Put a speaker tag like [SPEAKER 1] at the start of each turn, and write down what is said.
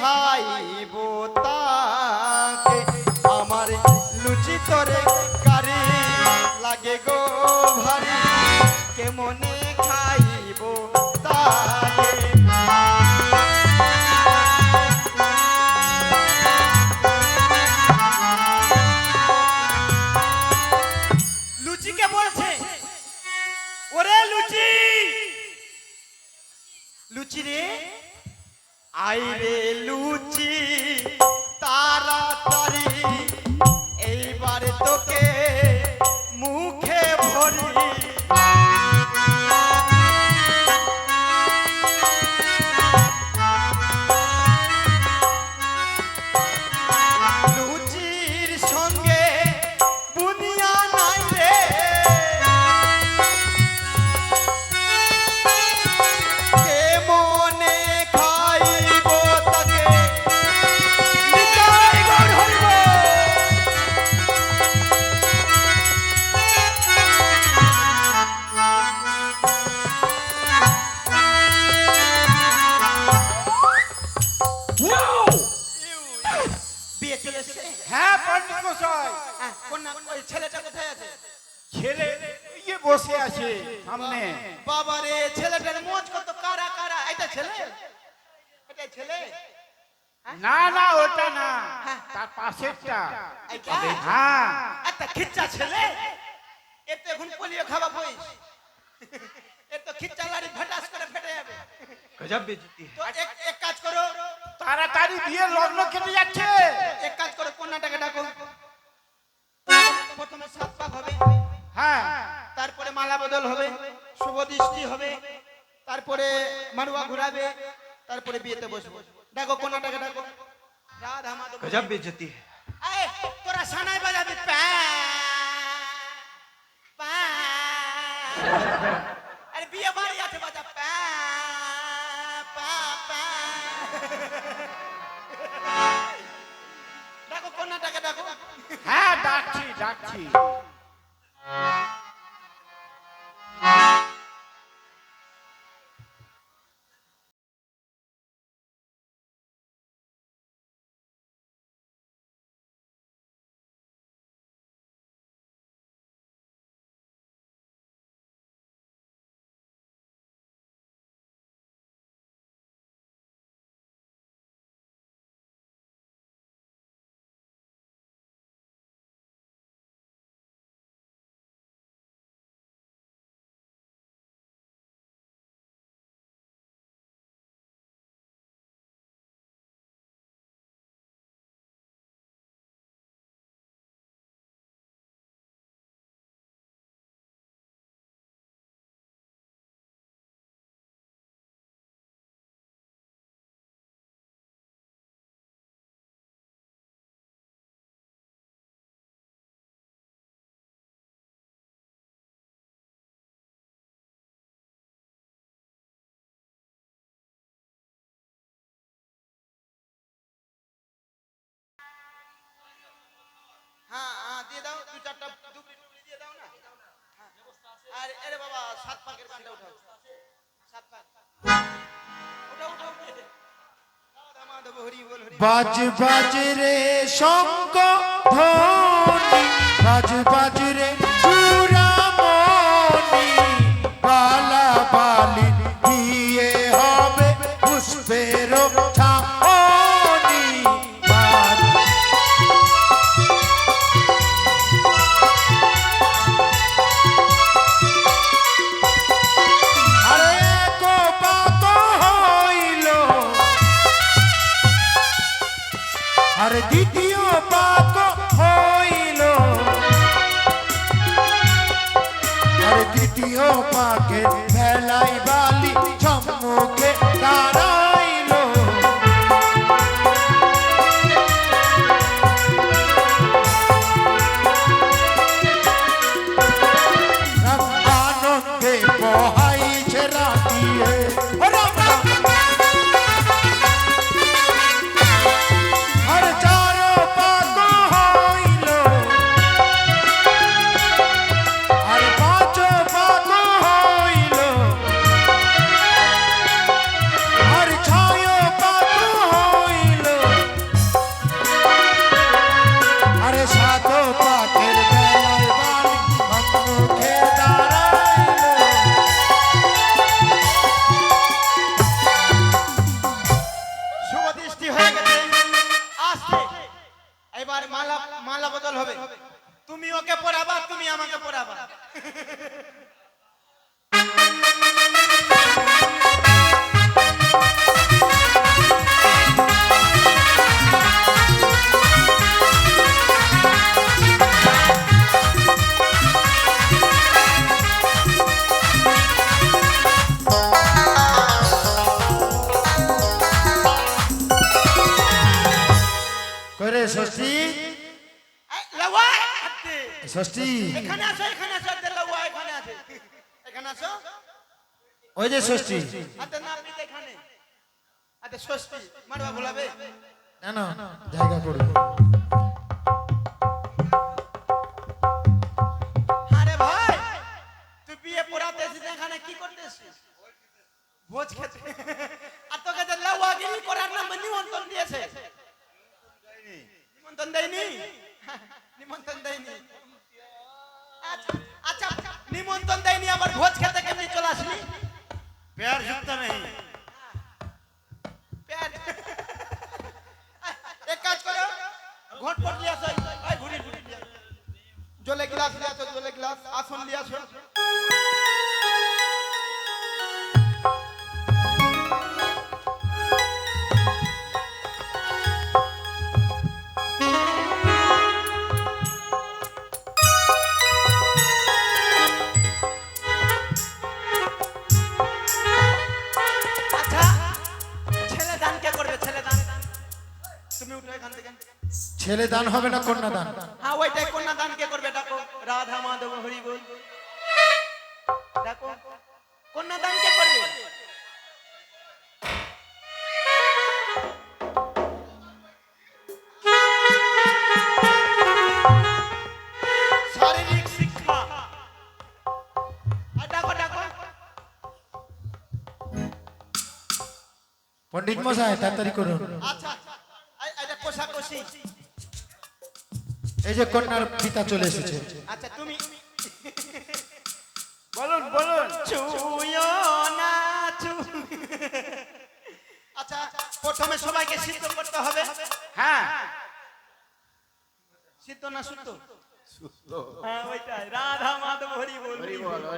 [SPEAKER 1] খাইব তাকে। আমার লুচি তরে কারি লাগে গো ভারি। কেমনে রে লুচি তাড়াতাড়ি
[SPEAKER 2] বসে আছে সামনে।
[SPEAKER 1] বাবা রে ছেলেটার মোজ কত কারা কারা? এটা ছেলে? এটা ছেলে?
[SPEAKER 2] না না ওটা না। তার পাশেরটা। হ্যাঁ।
[SPEAKER 1] একটা খিচ্চা ছেলে? এর তো এখন পোলিও খাওয়া বইস। এর তো খিচ্চা লাড়ি ফটাস করে ফেটে যাবে।
[SPEAKER 2] গজব বেজতি।
[SPEAKER 1] তো এক এক কাজ করো।
[SPEAKER 2] তাড়াতাড়ি বিয়ে লগ্ন কেটে যাচ্ছে।
[SPEAKER 1] এক কাজ করো কন্যাটাকে ডাকো। প্রথমে সাত পাক হবে।
[SPEAKER 2] হ্যাঁ।
[SPEAKER 1] তারপরে মালা বদল হবে শুভ দৃষ্টি হবে তারপরে মারুয়া ঘুরাবে তারপরে বিয়েতে বসবো। ডাকো কন্যাটাকে ডাকো রাধা মাধব।
[SPEAKER 2] গজব বেজতি
[SPEAKER 1] এই, তোরা সানাই বাজাবি প্যা। আরে বিয়ে বাড়ি আছে বাজা। ডাকো কন্যাটাকে ডাকো
[SPEAKER 2] হ্যাঁ ডাকছি ডাকছি।
[SPEAKER 1] হ্যাঁ হ্যাঁ দিয়ে দাও দু চারটা ডুবলি ডুবলি দিয়ে দাও না হ্যাঁ। আর, আরে বাবা, সাত পাকের।
[SPEAKER 3] বাজ বাজ রে শঙ্ক ধ্বনি বাজ বাজ রে দ্বিতীয় পাক হইল। আর দ্বিতীয় পাকে ষষ্ঠী?
[SPEAKER 1] লাউয়া।
[SPEAKER 3] ষষ্ঠী।
[SPEAKER 1] এখানে আসো এখানে আসো লাউয়া, এখানে আছে। এখানে আসো।
[SPEAKER 3] ওই যে ষষ্ঠী।
[SPEAKER 1] হাতে নাপিত এখানে। হাতে ষষ্ঠী। মারবা বলাবে?
[SPEAKER 3] না না জায়গা করবে।
[SPEAKER 1] আরে ভাই তুই বিয়ে পড়াতে এসেছিস এখানে কি করতে এসেছিস ভোজ খেতে। আর তোকে যে লাউয়াগিরি করার নাম নিমন্ত্রণ দিয়েছে। নিমন্ত্রণ দেয়নি? নিমন্ত্রণ দেয়নি। আচ্ছা, আচ্ছা নিমন্ত্রণ দেয়নি আবার ভোজ খেতে কেমনি চলে আসলি?
[SPEAKER 2] পেয়ার যুক্ত
[SPEAKER 1] নেই। এক কাজ করো ঘট পট লিয়াছো ওই ঘুরি ঘুরি। জলে গ্লাস লিয়াছো জলে গ্লাস। আসন লিয়াছো ছেলে দান
[SPEAKER 3] হবে না কন্যা দান?
[SPEAKER 1] হ্যাঁ ওইটাই কন্যা দান কে করবে? ডাকো। রাধা মাধব হরি বল। ডাকো। কন্যা দান কে করবে?
[SPEAKER 3] পণ্ডিত মশাই তাড়াতাড়ি করুন।
[SPEAKER 1] আচ্ছা আচ্ছা। এটা কোষাকষি।
[SPEAKER 3] এই যে কন্যার পিতা চলে এসেছে।
[SPEAKER 1] আচ্ছা তুমি
[SPEAKER 2] বলুন বলুন।
[SPEAKER 1] ছুঁয়ো না চু আচ্ছা প্রথমে সবাইকে সিদ্ধ করতে হবে।
[SPEAKER 2] হ্যাঁ।
[SPEAKER 1] সিদ্ধ না সুতো হ্যাঁ ওইটাই। রাধা মাধব হরি বল। হরি বল